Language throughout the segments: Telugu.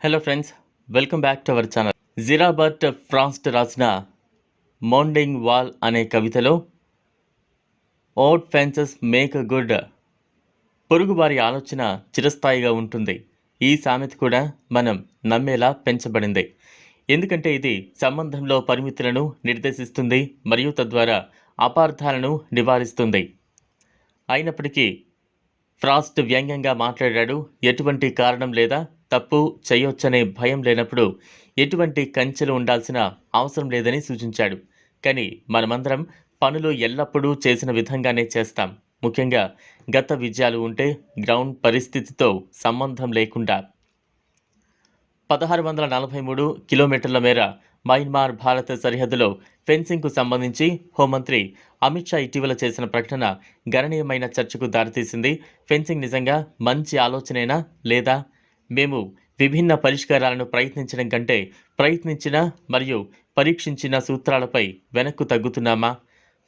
Hello friends welcome back to our channel Robert Frost రాసిన మౌండింగ్ వాల్ అనే కవితలో good fences make a good పొరుగువారి ఆలోచన చిరస్థాయిగా ఉంటుంది. ఈ సామెత కూడా మనం నమ్మేలా పెంచబడింది. ఎందుకంటే ఇది సంబంధంలో పరిమితులను నిర్దేశిస్తుంది మరియు తద్వారా అపార్థాలను నివారిస్తుంది. అయినప్పటికీ ఫ్రాస్ట్ వ్యంగ్యంగా మాట్లాడాడు. ఎటువంటి కారణం లేదా? తప్పు చేయొచ్చనే భయం లేనప్పుడు ఎటువంటి కంచెలు ఉండాల్సిన అవసరం లేదని సూచించాడు. కానీ మనమందరం పనులు ఎల్లప్పుడూ చేసిన విధంగానే చేస్తాం. ముఖ్యంగా గత విజయాలు ఉంటే గ్రౌండ్ పరిస్థితితో సంబంధం లేకుండా. పదహారు వందల నలభై మూడు కిలోమీటర్ల మేర మయన్మార్ భారత సరిహద్దులో ఫెన్సింగ్కు సంబంధించి హోంమంత్రి అమిత్ షా ఇటీవల చేసిన ప్రకటన గణనీయమైన చర్చకు దారితీసింది. ఫెన్సింగ్ నిజంగా మంచి ఆలోచనేనా లేదా? మేము విభిన్న పరిష్కారాలను ప్రయత్నించడం కంటే ప్రయత్నించిన మరియు పరీక్షించిన సూత్రాలపై వెనక్కు తగ్గుతున్నామా?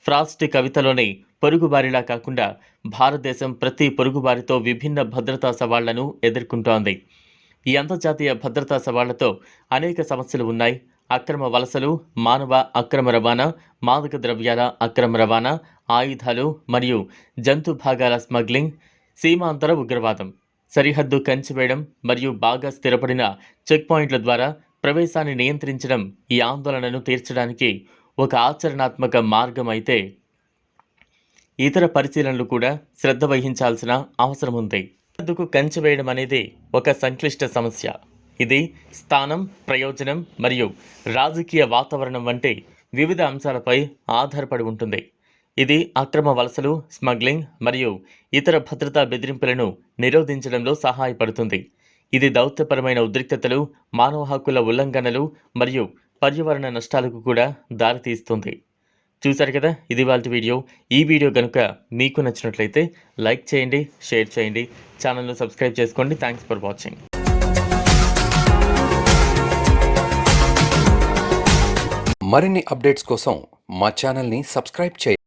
ఫ్రాస్ట్ కవితలోని పొరుగుబారిలా కాకుండా భారతదేశం ప్రతి పొరుగుబారితో విభిన్న భద్రతా సవాళ్ళను ఎదుర్కొంటోంది. ఈ అంతర్జాతీయ భద్రతా సవాళ్ళతో అనేక సమస్యలు ఉన్నాయి. అక్రమ వలసలు మానవ అక్రమ రవాణా మాదక ద్రవ్యాల అక్రమ రవాణా ఆయుధాలు మరియు జంతు భాగాల స్మగ్లింగ్ సీమాంతర ఉగ్రవాదం. సరిహద్దు కంచివేయడం మరియు బాగా స్థిరపడిన చెక్ పాయింట్ల ద్వారా ప్రవేశాన్ని నియంత్రించడం ఈ ఆందోళనను తీర్చడానికి ఒక ఆచరణాత్మక మార్గం అయితే ఇతర పరిశీలనలు కూడా శ్రద్ధ వహించాల్సిన అవసరం ఉంది. సరిహద్దుకు కంచె వేయడం అనేది ఒక సంక్లిష్ట సమస్య. ఇది స్థానం ప్రయోజనం మరియు రాజకీయ వాతావరణం వంటి వివిధ అంశాలపై ఆధారపడి ఉంటుంది. ఇది అక్రమ వలసలు స్మగ్లింగ్ మరియు ఇతర భద్రతా బెదిరింపులను నిరోధించడంలో సహాయపడుతుంది. ఇది దౌత్యపరమైన ఉద్రిక్తతలు మానవ హక్కుల ఉల్లంఘనలు మరియు పర్యావరణ నష్టాలకు కూడా దారితీస్తుంది. చూశారు కదా ఇది వాళ్ళ వీడియో. ఈ వీడియో కనుక మీకు నచ్చినట్లయితే లైక్ చేయండి షేర్ చేయండి ఛానల్ను సబ్స్క్రైబ్ చేసుకోండి. Thanks for watching. మరిన్ని అప్డేట్స్ కోసం మా ఛానల్ని సబ్స్క్రైబ్ చేయండి.